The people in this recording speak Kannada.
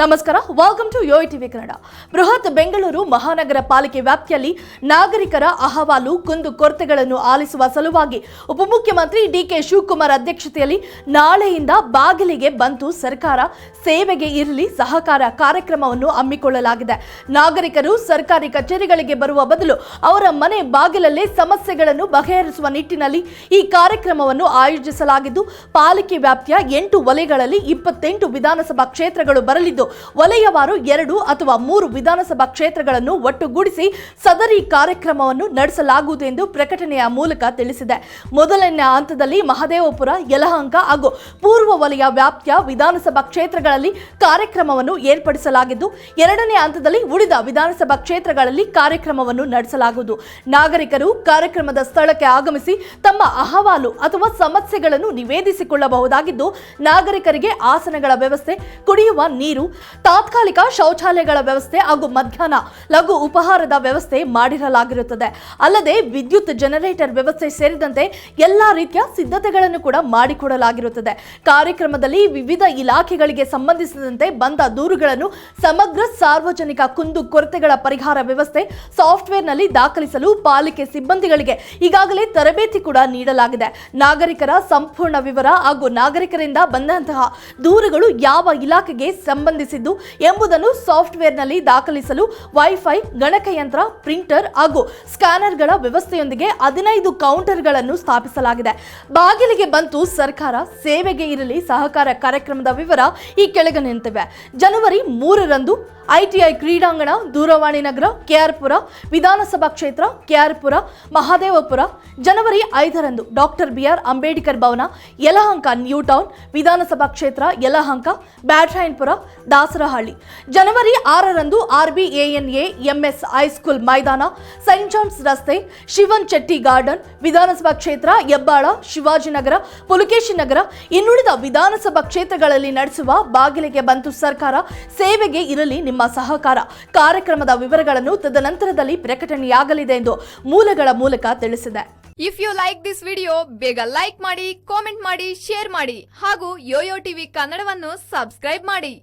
ನಮಸ್ಕಾರ ವೆಲ್ಕಮ್ ಟು ಯೋಇ ಟಿವಿ ಕನ್ನಡ. ಬೃಹತ್ ಬೆಂಗಳೂರು ಮಹಾನಗರ ಪಾಲಿಕೆ ವ್ಯಾಪ್ತಿಯಲ್ಲಿ ನಾಗರಿಕರ ಅಹವಾಲು, ಕುಂದು ಕೊರತೆಗಳನ್ನು ಆಲಿಸುವ ಸಲುವಾಗಿ ಉಪಮುಖ್ಯಮಂತ್ರಿ ಡಿಕೆ ಶಿವಕುಮಾರ್ ಅಧ್ಯಕ್ಷತೆಯಲ್ಲಿ ನಾಳೆಯಿಂದ ಬಾಗಿಲಿಗೆ ಬಂತು ಸರ್ಕಾರ ಸೇವೆಗೆ ಇರಲಿ, ಸಹಕಾರ ಕಾರ್ಯಕ್ರಮವನ್ನು ಹಮ್ಮಿಕೊಳ್ಳಲಾಗಿದೆ. ನಾಗರಿಕರು ಸರ್ಕಾರಿ ಕಚೇರಿಗಳಿಗೆ ಬರುವ ಬದಲು ಅವರ ಮನೆ ಬಾಗಿಲಲ್ಲೇ ಸಮಸ್ಯೆಗಳನ್ನು ಬಗೆಹರಿಸುವ ನಿಟ್ಟಿನಲ್ಲಿ ಈ ಕಾರ್ಯಕ್ರಮವನ್ನು ಆಯೋಜಿಸಲಾಗಿದ್ದು, ಪಾಲಿಕೆ ವ್ಯಾಪ್ತಿಯ ಎಂಟು ವಲಯಗಳಲ್ಲಿ ಇಪ್ಪತ್ತೆಂಟು ವಿಧಾನಸಭಾ ಕ್ಷೇತ್ರಗಳು ಬರಲಿದ್ದು ವಲಯವಾರು ಎರಡು ಅಥವಾ ಮೂರು ವಿಧಾನಸಭಾ ಕ್ಷೇತ್ರಗಳನ್ನು ಒಟ್ಟುಗೂಡಿಸಿ ಸದರಿ ಕಾರ್ಯಕ್ರಮವನ್ನು ನಡೆಸಲಾಗುವುದು ಎಂದು ಪ್ರಕಟಣೆಯ ಮೂಲಕ ತಿಳಿಸಿದೆ. ಮೊದಲನೇ ಹಂತದಲ್ಲಿ ಮಹದೇವಪುರ, ಯಲಹಂಕ ಹಾಗೂ ಪೂರ್ವ ವಲಯ ವ್ಯಾಪ್ತಿಯ ವಿಧಾನಸಭಾ ಕ್ಷೇತ್ರಗಳಲ್ಲಿ ಕಾರ್ಯಕ್ರಮವನ್ನು ಏರ್ಪಡಿಸಲಾಗಿದ್ದು, ಎರಡನೇ ಹಂತದಲ್ಲಿ ಉಳಿದ ವಿಧಾನಸಭಾ ಕ್ಷೇತ್ರಗಳಲ್ಲಿ ಕಾರ್ಯಕ್ರಮವನ್ನು ನಡೆಸಲಾಗುವುದು. ನಾಗರಿಕರು ಕಾರ್ಯಕ್ರಮದ ಸ್ಥಳಕ್ಕೆ ಆಗಮಿಸಿ ತಮ್ಮ ಅಹವಾಲು ಅಥವಾ ಸಮಸ್ಯೆಗಳನ್ನು ನಿವೇದಿಸಿಕೊಳ್ಳಬಹುದಾಗಿದ್ದು, ನಾಗರಿಕರಿಗೆ ಆಸನಗಳ ವ್ಯವಸ್ಥೆ, ಕುಡಿಯುವ ನೀರು ತಾತ್ಕಾಲಿಕ ಶೌಚಾಲಯಗಳ ವ್ಯವಸ್ಥೆ ಹಾಗೂ ಮಧ್ಯಾಹ್ನ ಲಘು ಉಪಹಾರದ ವ್ಯವಸ್ಥೆ ಮಾಡಿರಲಾಗಿರುತ್ತದೆ. ಅಲ್ಲದೆ ವಿದ್ಯುತ್ ಜನರೇಟರ್ ವ್ಯವಸ್ಥೆ ಸೇರಿದಂತೆ ಎಲ್ಲಾ ರೀತಿಯ ಸಿದ್ಧತೆಗಳನ್ನು ಕೂಡ ಮಾಡಿಕೊಡಲಾಗಿರುತ್ತದೆ. ಕಾರ್ಯಕ್ರಮದಲ್ಲಿ ವಿವಿಧ ಇಲಾಖೆಗಳಿಗೆ ಸಂಬಂಧಿಸಿದಂತೆ ಬಂದ ದೂರುಗಳನ್ನು ಸಮಗ್ರ ಸಾರ್ವಜನಿಕ ಕುಂದು ಕೊರತೆಗಳ ಪರಿಹಾರ ವ್ಯವಸ್ಥೆ ಸಾಫ್ಟ್ವೇರ್ನಲ್ಲಿ ದಾಖಲಿಸಲು ಪಾಲಿಕೆ ಸಿಬ್ಬಂದಿಗಳಿಗೆ ಈಗಾಗಲೇ ತರಬೇತಿ ಕೂಡ ನೀಡಲಾಗಿದೆ. ನಾಗರಿಕರ ಸಂಪೂರ್ಣ ವಿವರ ಹಾಗೂ ನಾಗರಿಕರಿಂದ ಬಂದಂತಹ ದೂರುಗಳು ಯಾವ ಇಲಾಖೆಗೆ ಸಂಬಂಧಿಸಿದ್ದು ಎಂಬುದನ್ನು ಸಾಫ್ಟ್ವೇರ್ನಲ್ಲಿ ದಾಖಲಿಸಲು ವೈಫೈ, ಗಣಕಯಂತ್ರ, ಪ್ರಿಂಟರ್ ಹಾಗೂ ಸ್ಕ್ಯಾನರ್ಗಳ ವ್ಯವಸ್ಥೆಯೊಂದಿಗೆ ಹದಿನೈದು ಕೌಂಟರ್ಗಳನ್ನು ಸ್ಥಾಪಿಸಲಾಗಿದೆ. ಬಾಗಿಲಿಗೆ ಬಂತು ಸರ್ಕಾರ, ಸೇವೆಗೆ ಇರಲಿ, ಸಹಕಾರ ಕಾರ್ಯಕ್ರಮದ ವಿವರ ಈ ಕೆಳಗೆ ನಿಂತಿವೆ. ಜನವರಿ ಮೂರರಂದು ಐಟಿಐ ಕ್ರೀಡಾಂಗಣ, ದೂರವಾಣಿ ನಗರ, ಕೆಆರ್ಪುರ, ವಿಧಾನಸಭಾ ಕ್ಷೇತ್ರ, ಕೆಆರ್ಪುರ, ಮಹಾದೇವಪುರ. ಜನವರಿ ಐದರಂದು doctor B R Ambedkar Bhavan, Yelahanka, new town, ವಿಧಾನಸಭಾ ಕ್ಷೇತ್ರ, ಯಲಹಂಕ, ಬ್ಯಾಟ್ರಾಯನ್ಪುರ ದಾಸರಹಳ್ಳಿ. ಜನವರಿ ಆರರಂದು ಆರ್ಬಿಎಎನ್ಎ ಎಂಎಸ್ ಹೈಸ್ಕೂಲ್ ಮೈದಾನ, ಸೈಂಟ್ ಜಾನ್ಸ್ ರಸ್ತೆ, ಶಿವನ್ ಚೆಟ್ಟಿ ಗಾರ್ಡನ್, ವಿಧಾನಸಭಾ ಕ್ಷೇತ್ರ, ಹೆಬ್ಬಾಳ ಶಿವಾಜಿನಗರ ಪುಲಕೇಶಿ ನಗರ, ಇನ್ನುಳಿದ ವಿಧಾನಸಭಾ ಕ್ಷೇತ್ರಗಳಲ್ಲಿ ನಡೆಸುವ ಬಾಗಿಲಿಗೆ ಬಂತು ಸರ್ಕಾರ. ಸೇವೆಗೆ ಇರಲಿ ನಿಮ್ಮ ಸಹಕಾರ. ಕಾರ್ಯಕ್ರಮದ ವಿವರಗಳನ್ನು ತದನಂತರದಲ್ಲಿ ಪ್ರಕಟಣೆಯಾಗಲಿದೆ ಎಂದು ಮೂಲಗಳ ಮೂಲಕ ತಿಳಿಸಿದೆ. If you like this video ಬೇಗ ಲೈಕ್ ಮಾಡಿ ಕಾಮೆಂಟ್ ಮಾಡಿ ಶೇರ್ ಮಾಡಿ ಹಾಗೂ ಯೋಯೋ ಟಿವಿ ಕನ್ನಡವನ್ನು ಸಬ್ಸ್ಕ್ರೈಬ್ ಮಾಡಿ.